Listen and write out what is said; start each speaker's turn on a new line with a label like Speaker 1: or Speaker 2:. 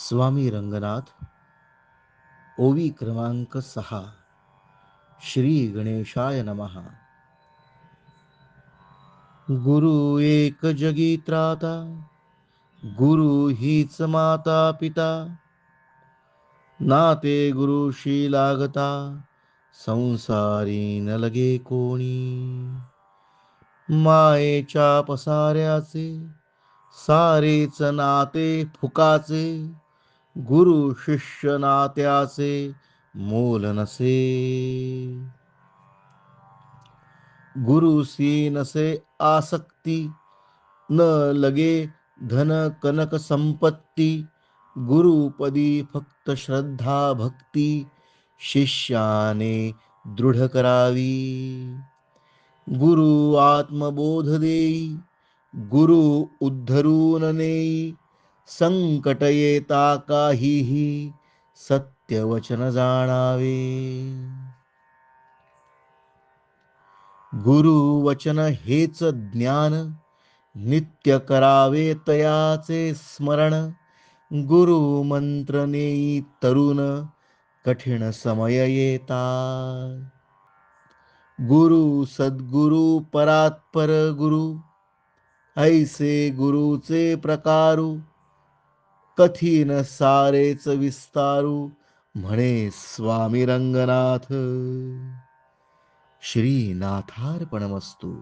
Speaker 1: स्वामी रंगनाथ ओवी क्रमांक सहा श्री गणेशाय नमहा गुरु एक जगी त्राता गुरु हीच माता पिता. नाते गुरुशी लागता संसारी न लगे कोणी. मायेच्या पसाऱ्याचे सारेच नाते फुकाचे. गुरु शिष्य नात्याचे मोल नसे. गुरुसी नसे आसक्ती न लगे धन कनक संपत्ती. गुरुपदी फक्त श्रद्धा भक्ती शिष्याने दृढ करावी. गुरु आत्मबोध देई गुरु उद्धरून नेई. संकट येता काहीही सत्यवचन जाणावे. गुरु वचन हेच ज्ञान नित्य करावे तयाचे स्मरण. गुरु मंत्र नेई तरुण कठीण समय येता. गुरु सद्गुरु परात्पर गुरु ऐसे गुरुचे प्रकारू. कठीण सारेच विस्तारू म्हणे स्वामी रंगनाथ. श्रीनाथार्पणमस्तू.